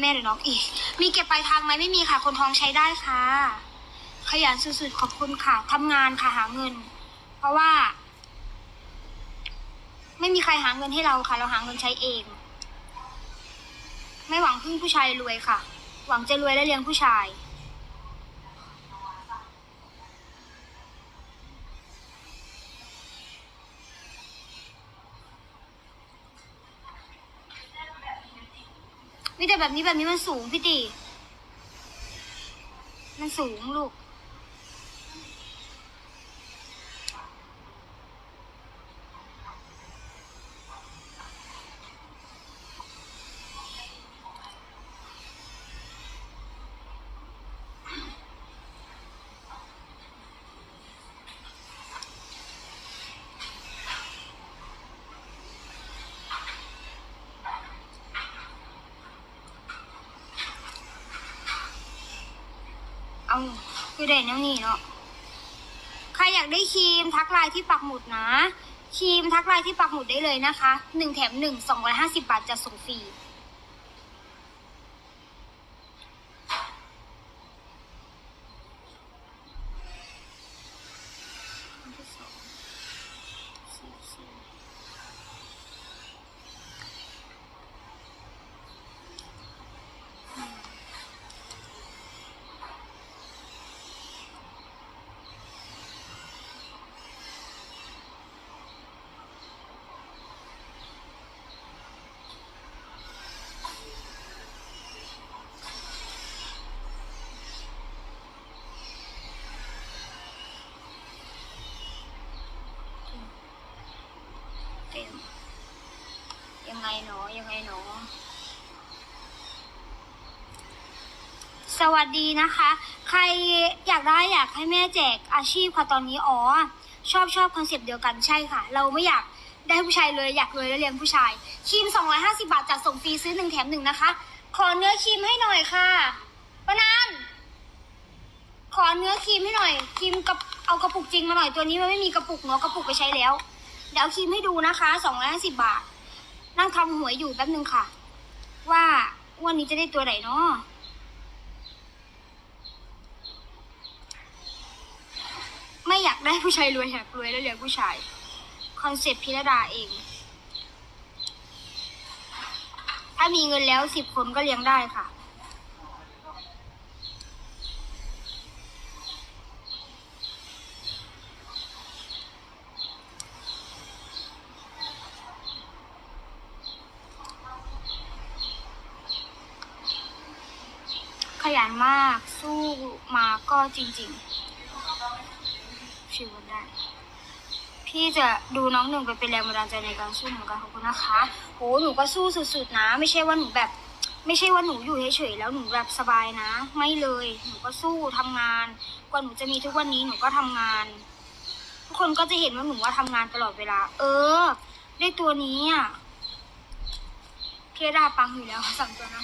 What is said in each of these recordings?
แม่หรือน้องอีก มีเก็บปลายทางไหมไม่มีค่ะ คนท้องใช้ได้ค่ะ ขยันสุดๆขอบคุณค่ะทำงานค่ะหาเงิน เพราะว่า ไม่มีใครหาเงินให้เราค่ะ เราหาเงินใช้เอง ไม่หวังพึ่งผู้ชายรวยค่ะ หวังจะรวยและเลี้ยงผู้ชาย แต่แบบนี้แบบนี้มันสูงพี่ตี มันสูงลูก เอาคือเด่นแล้วนี่เนาะใครอยากได้ครีมทักไลน์ที่ปักหมุดนะครีมทักไลน์ที่ปักหมุดได้เลยนะคะหนึ่งแถมหนึ่งสองร้อยห้าสิบาทจะส่งฟรี เต็ม ยังไงเนาะยังไงเนาะสวัสดีนะคะ ใครอยากได้อยากให้แม่แจกอาชีพค่ะตอนนี้อ๋อ ชอบชอบคอนเซปต์เดียวกันใช่ค่ะ เราไม่อยากได้ผู้ชายเลยอยากรวยแล้วเลี้ยงผู้ชายครีม 250 บาทจัดส่งฟรีซื้อหนึ่งแถมหนึ่งนะคะ ขอเนื้อครีมให้หน่อยค่ะปนานขอเนื้อครีมให้หน่อยครีมกับเอากระปุกจริงมาหน่อยตัวนี้มันไม่มีกระปุกเนาะกระปุกไปใช้แล้ว เดี๋ยวครีมให้ดูนะคะสองร้อยห้าสิบาท นั่งคำหวยอยู่แป๊บนึงค่ะ ว่าวันนี้จะได้ตัวไหนเนาะไม่อยากได้ผู้ชายรวยอยากรวยแล้วเลี้ยงผู้ชาย คอนเซปต์พิรดาเอง ถ้ามีเงินแล้วสิบคนก็เลี้ยงได้ค่ะ ข ยันมาก สู้มาก็จริงๆชีวิตได้พี่จะดูน้องหนึ่งไปเป็นแรงบันดาลใจในการสู้เหมือนกันขอบคุณนะคะโหหนูก็สู้สุดๆนะ ไม่ใช่ว่าหนูแบบ ไม่ใช่ว่าหนูอยู่เฉยๆแล้วหนูแบบสบายนะ ไม่เลย หนูก็สู้ทำงาน กว่าหนูจะมีทุกวันนี้หนูก็ทำงาน ทุกคนก็จะเห็นว่าหนูว่าทำงานตลอดเวลา เออ ได้ตัวนี้อะเพดาปังอยู่แล้วสั่งตัวนั้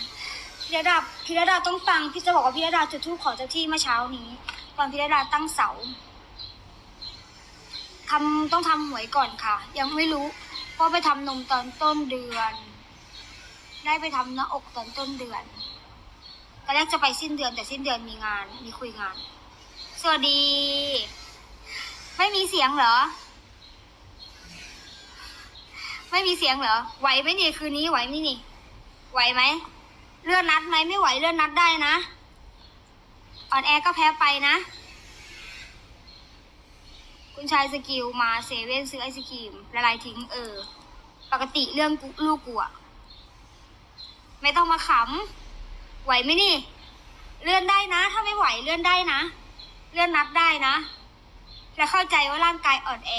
พิรดาพิรดาต้องปังพี่จะบอกว่าพิรดาจุดธูปขอเจ้าที่เมื่อเช้านี้ตอนพิรดาตั้งเสาทำต้องทำหวยก่อนค่ะ ยังไม่รู้เพราะไปทำนมตอนต้นเดือน ได้ไปทำหน้าอกตอนต้นเดือนตอนแรกจะไปสิ้นเดือนแต่สิ้นเดือนมีงาน มีคุยงาน สวัสดี ไม่มีเสียงเหรอ ไม่มีเสียงเหรอ ไหวไหมนี่คืนนี้ไหวไหมนี่ ไหวไหม เลื่อนนัดไหมไม่ไหวเลื่อนนัดได้นะออนแอร์ก็แพ้ไปนะ คุณชายสกิลมาเซเว่นซื้อไอศครีมละลายทิ้งเออ ปกติเรื่องลูกกูอะไม่ต้องมาขำไหวไหมนี่ เลื่อนได้นะ ถ้าไม่ไหวเลื่อนได้นะ เลื่อนนัดได้นะ และเข้าใจว่าร่างกายอ่อนแอ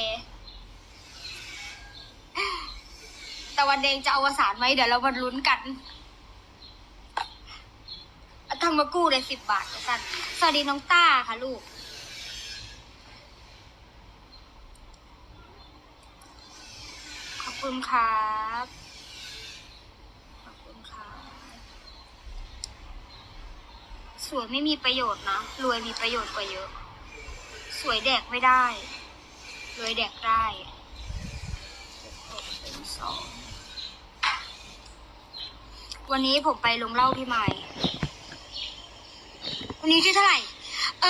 แต่วันเดงจะอวสานไหมเดี๋ยวเรามาลุ้นกัน ทำมากู้เลยสิบบาทแล้วกันสวัสดีน้องต้าค่ะลูก ขอบคุณครับขอบคุณค่ะสวยไม่มีประโยชน์นะรวยมีประโยชน์กว่าเยอะ สวยแดกไม่ได้รวยแดกได้หกหกเป็นสองวันนี้ผมไปลงเล่าพี่ใหม่ วันนี้ที่เท่าไหร่ เอ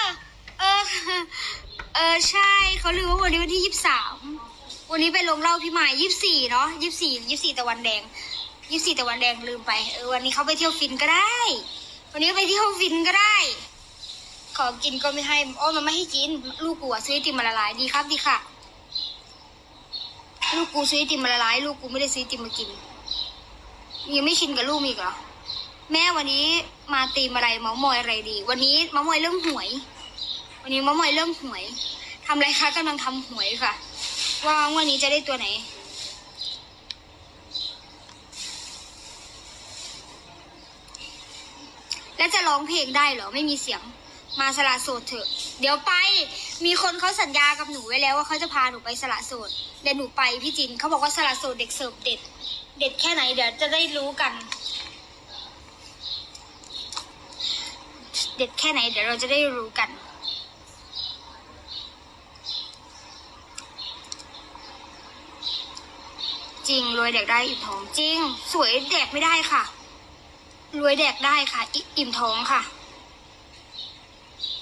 อ เออ เออ ใช่เขาลืมว่าวันนี้วันที่ยี่สิบสาม วันนี้ไปลงเล่าพี่หม่ยี่สิบสี่เนาะยี่สิบสี่ยี่สิบสี่ตะวันแดงยี่สิบสี่ตะวันแดงลืมไป เออวันนี้เขาไปเที่ยวฟินก็ได้ วันนี้ไปเที่ยวฟินก็ได้ ของกินก็ไม่ให้อ้อมันไม่ให้กิน ลูกกูอะซื้อไอติมมาละลายดีครับดีค่ะ ลูกกูซื้อไอติมมาละลายลูกกูไม่ได้ซื้อไอติมมากิน ยังไม่ชินกับลูกอีกเหรอ แม่วันนี้ มาตีมอะไรเมาส์มอยอะไรดี วันนี้เมาส์มอยเรื่องหวย วันนี้เมาส์มอยเรื่องหวยทำอะไรคะกำลังทำหวยค่ะ ว่าวันนี้จะได้ตัวไหนแล้วจะร้องเพลงได้เหรอไม่มีเสียงมาสละโสดเถอะ เดี๋ยวไป มีคนเขาสัญญากับหนูไว้แล้วว่าเขาจะพาหนูไปสละโสดเดี๋ยวหนูไปพี่จินเขาบอกว่าสละโสดเด็กเสิร์ฟเด็ด เด็ดแค่ไหนเดี๋ยวจะได้รู้กัน เด็ดแค่ไหน เดี๋ยวเราจะได้รู้กัน จริงรวยแดกได้อิ่มท้องจริง สวยแดกไม่ได้ค่ะ รวยแดกได้ค่ะอิอิ่มท้องค่ะ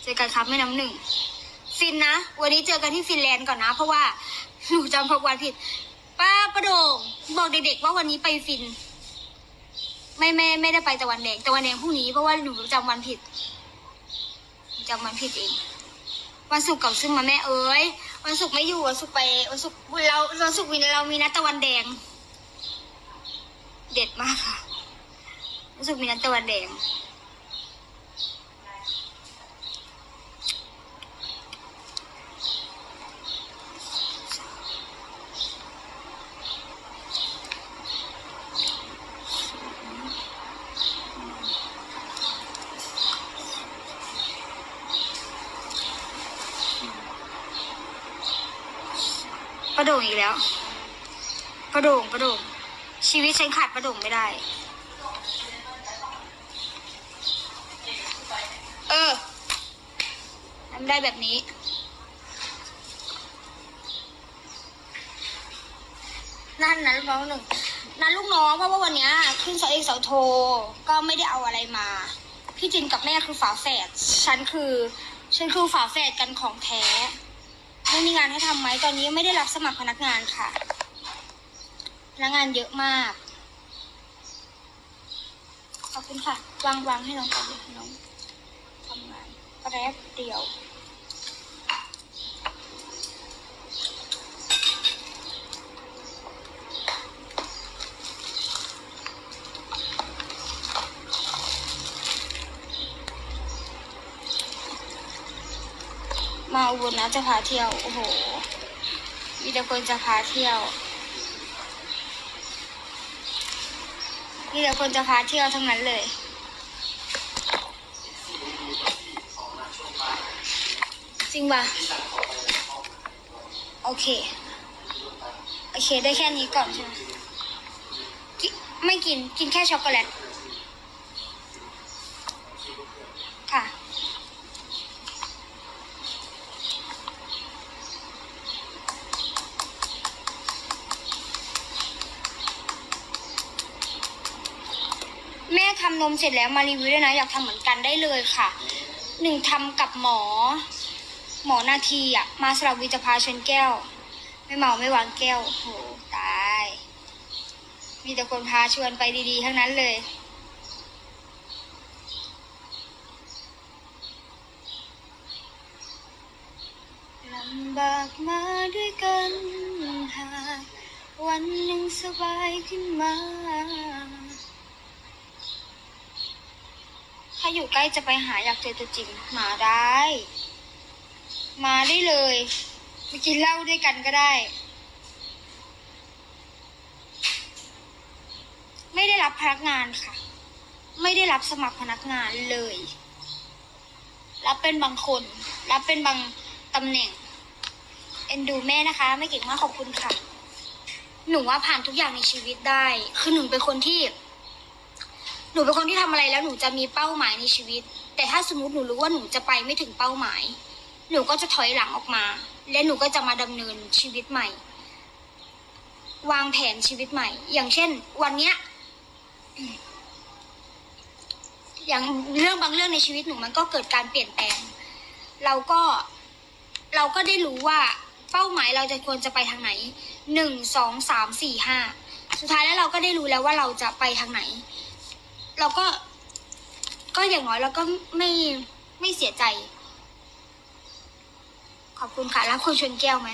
เจอกันครับแม่น้ำหนึ่ง ฟินนะ วันนี้เจอกันที่ฟินแลนด์ก่อนนะ เพราะว่าหนูจำพวันผิด ป้าประโดงบอกเด็กๆว่าวันนี้ไปฟินไม่ไม่ไม่ได้ไปตะวันแดงตะวันแดงพรุ่งนี้เพราะว่าหนูจำวันผิด จำวันผิดเอง วันศุกร์เก่าซึ่งมาแม่เอ้ย วันศุกร์ไม่อยู่วันศุกร์ไปวันศุกร์เราวันศุกร์มีเรามีนัดตะวันแดง เด็ดมากค่ะวันศุกร์มีนัดตะวันแดง ประโด่งอีกแล้ว ประโด่งประโด่งชีวิตฉันขาดประโด่งไม่ได้ เออทำได้แบบนี้ นั่นนะลูกน้องหนึ่งนั่นลูกน้องเพราะว่าวันนี้ขึ้นเสาเอกเสาโท ก็ไม่ได้เอาอะไรมา พี่จินกับแม่คือฝาแฝดฉันคือ ฉันคือฝาแฝดกันของแท้ ไม่มีงานให้ทำไหมตอนนี้ไม่ได้รับสมัครพนักงานค่ะ พนักงานเยอะมาก ขอบคุณค่ะ วางวางให้น้องก่อนดิให้น้องทำงานแป๊บเดียว อุบลนะจะพาเที่ยว โอ้โห มีแต่คนจะพาเที่ยว มีแต่คนจะพาเที่ยวทั้งนั้นเลย จริงป่ะโอเค โอเค ได้แค่นี้ก่อนใช่ไหมไม่กิน กินแค่ช็อกโกแลต ค่ะ แม่ทำนมเสร็จแล้วมารีวิวด้วยนะ อยากทำเหมือนกันได้เลยค่ะ หนึ่งทำกับหมอ หมอนาทีอะ มาสลับวิจพาชนแก้ว ไม่เมาไม่วางแก้วโอ้โหตาย มีแต่คนพาชวนไปดีๆ ทั้งนั้นเลย ลำบากมาด้วยกันหากวันหนึ่งสบายขึ้นมา ถ้าอยู่ใกล้จะไปหาอยากเจอตัวจริงมาได้ มาได้เลยไปกินเหล้าด้วยกันก็ได้ ไม่ได้รับพนักงานค่ะ ไม่ได้รับสมัครพนักงานเลย รับเป็นบางคน รับเป็นบางตำแหน่ง เอ็นดูแม่นะคะ ไม่เก่งมากขอบคุณค่ะ หนูว่าผ่านทุกอย่างในชีวิตได้ คือหนูเป็นคนที่ หนูเป็นคนที่ทำอะไรแล้วหนูจะมีเป้าหมายในชีวิต แต่ถ้าสมมติหนูรู้ว่าหนูจะไปไม่ถึงเป้าหมาย หนูก็จะถอยหลังออกมา และหนูก็จะมาดำเนินชีวิตใหม่ วางแผนชีวิตใหม่ อย่างเช่น วันเนี้ย อย่างเรื่องบางเรื่องในชีวิตหนูมันก็เกิดการเปลี่ยนแปลง เราก็เราก็ได้รู้ว่าเป้าหมายเราจะควรจะไปทางไหนหนึ่งสองสามสี่ห้าสุดท้ายแล้วเราก็ได้รู้แล้วว่าเราจะไปทางไหน เราก็ ก็อย่างน้อยเราก็ไม่ไม่เสียใจ ขอบคุณค่ะแล้วคุณชนแก้วไหม